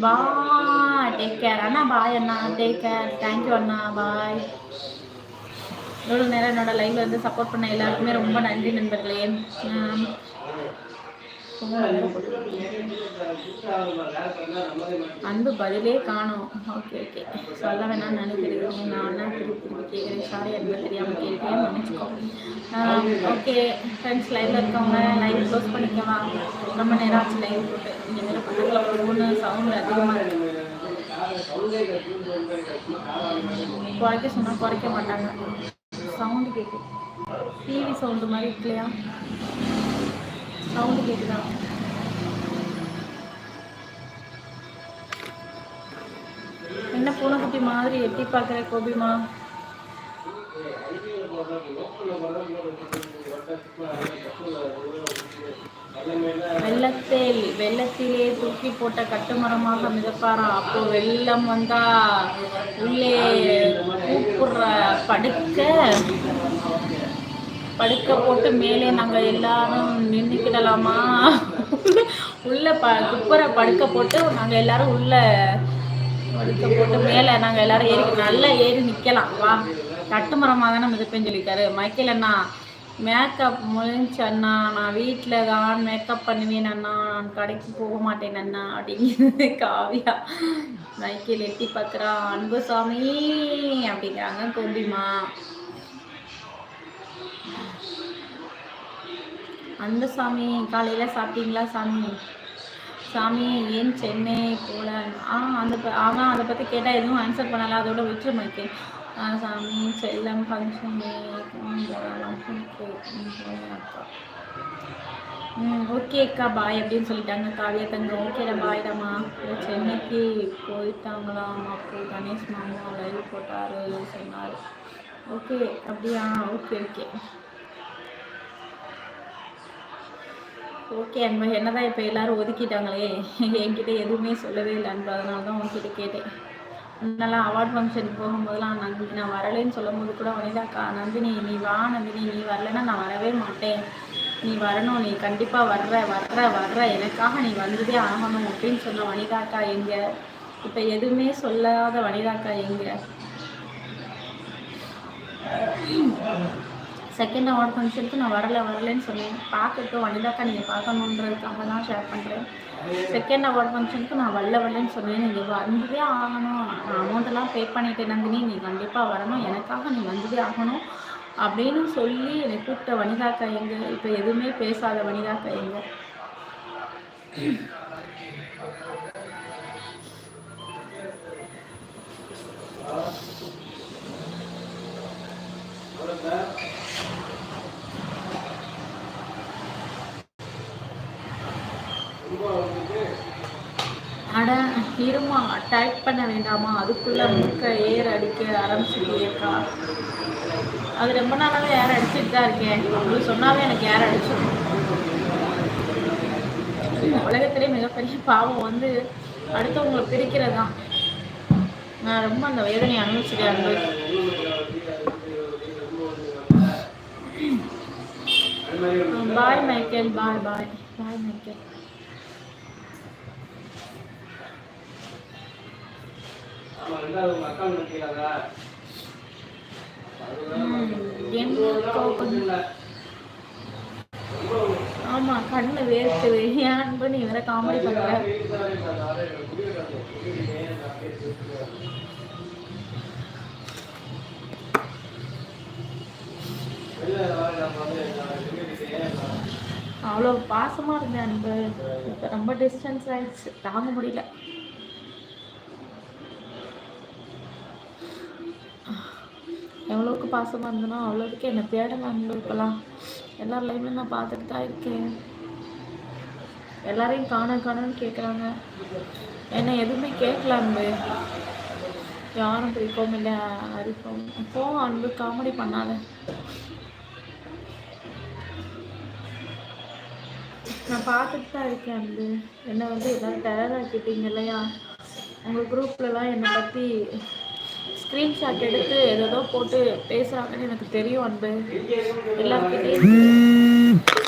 பாய் take care அண்ணா bye அண்ணா. Take care thank you அண்ணா. பாய் இவ்வளோ நேரம் என்னோட லைவ்ல வந்து சப்போர்ட் பண்ண எல்லாருக்குமே ரொம்ப நன்றி நண்பர்களே. அன்பு பதிலே காணும். ஓகே ஓகே சொல்ல வேணாம்னு நினைக்கிறேன் நான் அண்ணா திருப்பி திருப்பி கேட்குறேன் சாரி அன்பு தெரியாமல் கேட்டேன் மன்னிச்சுக்கோ ஓகே ஃப்ரெண்ட்ஸ் லைவ்ல இருக்கவங்க லைவ் க்ளோஸ் பண்ணிக்கவா? ரொம்ப நேரம் ஆச்சு லைவ் போட்டு. இங்கே பக்கத்தில் ஃபோனு சவுண்ட் அதிகமாக இருக்குது குறைக்க சொன்னால் குறைக்க மாட்டாங்க. சவுண்டு கேட்குது டிவி சவுண்டு மாதிரி இல்லையா சவுண்டு கேட்குதா என்ன பூனைக்குட்டி மாதிரி எட்டி பார்க்குற கோபிமா? வெள்ளத்தில் வெள்ளத்திலே தூக்கி போட்ட கட்டுமரமாக மிதப்பாரா? அப்போ வெள்ளம் வந்தா உள்ளே கூப்பிடுற படுக்க படுக்க போட்டு மேலே நாங்கள் எல்லாரும் நின்றுக்கிடலாமா உள்ள ப குப்பரை படுக்க போட்டு நாங்கள் எல்லாரும் உள்ள படுக்க போட்டு மேலே நாங்கள் எல்லாரும் ஏறி நல்லா ஏறி நிற்கலாம் வா கட்டுமரமாக தானே மிதப்பேன்னு சொல்லியிருக்காரு. மைக்கேல் அண்ணா மேக்கப் முடிஞ்சு அண்ணா நான் வீட்டில் தான் மேக்கப் பண்ணுவேன் அண்ணா. நான் கடைக்கு போக மாட்டேன் அண்ணா அப்படிங்கிறது காவியா. மைக்கேல் எட்டி பார்க்குறான் அன்புசாமி அப்படிங்கிறாங்க கோபிமா. அந்த சாமி காலையில் சாப்பிட்டீங்களா சாமி? சாமி ஏன் சென்னை போல? ஆ அந்த ஆனால் அதை பற்றி கேட்டால் எதுவும் ஆன்சர் பண்ணலாம் அதோட விட்டுரு சாமி செல்லம் ஃபங்க்ஷன் அக்கா ம் ஓகே அக்கா பாய் அப்படின்னு சொல்லிட்டாங்க. காவியா தங்கம் ஓகேடா பாய்டாமா சென்னைக்கு போயிட்டாங்களாம் அப்போ கணேஷ் மாமா லைவ் போட்டார் சொன்னார். ஓகே அப்படியா? ஓகே ஓகே ஓகே அன்பா என்னதான் இப்போ எல்லாரும் ஒதுக்கிட்டாங்களே? என்கிட்ட எதுவுமே சொல்லவே இல்லை அன்பா அதனால தான் உங்ககிட்ட கேட்டேன். முன்னெல்லாம் அவார்ட் ஃபங்க்ஷனுக்கு போகும்போதெல்லாம் நந்தினி நான் வரலைன்னு சொல்லும் போது கூட வனிதாக்கா நந்தினி நீ வா நந்தினி நீ வரலைன்னா நான் வரவே மாட்டேன். நீ வரணும் நீ கண்டிப்பாக வர்ற வர்ற வர்ற. எனக்காக நீ வந்ததே ஆகணும் அப்படின்னு சொன்ன வனிதாக்கா எங்கே? இப்போ எதுவுமே சொல்லாத வனிதாக்கா எங்கே? செகண்ட் அவார்ட் ஃபங்க்ஷனுக்கு நான் வரல வரலன்னு சொன்னேன் பார்க்கட்டும் வனிதாக்கா நீங்கள் பார்க்கணுன்றதுக்காக தான் ஷேர் பண்ணுறேன் செகண்ட் அவார்ட் ஃபங்க்ஷனுக்கு நான் வரல வரலன்னு சொன்னேன் நீங்கள் வந்ததே ஆகணும். நான் அமௌண்ட்டெல்லாம் பே பண்ணிட்டேன் நந்தினி நீ கண்டிப்பாக வரணும். எனக்காக நீ வந்ததே ஆகணும் அப்படின்னு சொல்லி என்னை கூப்பிட்ட வனிதாக்கா எங்கே? இப்போ எதுவுமே பேசாத வனிதாக்கா எங்கே? அட இருமா டைப் பண்ண வேண்டாமா? அதுக்குள்ள முக்க ஏர் அடிக்க ஆரம்பிச்சிட்டியேக்கா. அது ரொம்ப நாளாவே ஏர் அடிச்சுட்டு தான் இருக்கேன் உங்களுக்கு சொன்னாவே எனக்கு ஏர் அடிச்சிடும் உலகத்திலே மிகப்பெரிய பாவம் வந்து அடுத்தவங்களை பிரிக்கிறது? தான் நான் ரொம்ப அந்த வேதனையை அனுபவிச்சுட்டேன் அன்பு. பாய் மைக்கேல் பாய் பாய் பாய் மைக்கேல் ஆமா கண்ணு வேர்க்குது ஏன் பண்ணி வேற காமெடி பண்ற. அவ்வளோ பாசமாக இருந்தேன் அன்பு. இப்போ ரொம்ப டிஸ்டன்ஸ் ஆயிடுச்சு. தாங்க முடியல. எவ்வளோக்கு பாசமாக இருந்தனோ அவ்வளோதுக்கு என்னை தேட அன்பு இப்போலாம் எல்லார் லைஃப்லையும் நான் பார்த்துட்டு தான் இருக்கேன். எல்லாரையும் காண காணன்னு கேட்குறாங்க என்ன எதுவுமே கேட்கல அன்பு. யாரும் பிடிக்கவும் இல்லை அரிப்போம் போ அன்பு காமெடி பண்ணாத. நான் பார்த்துட்டு தான் இருக்கேன் அன்பு. என்னை வந்து எல்லோரும் டயர் ஆக்கிட்டீங்க இல்லையா? உங்கள் குரூப்லலாம் என்னை பற்றி ஸ்க்ரீன்ஷாட் எடுத்து ஏதோ போட்டு பேசுகிறாங்கன்னு எனக்கு தெரியும் அன்பு. எல்லாருக்கிட்டையும்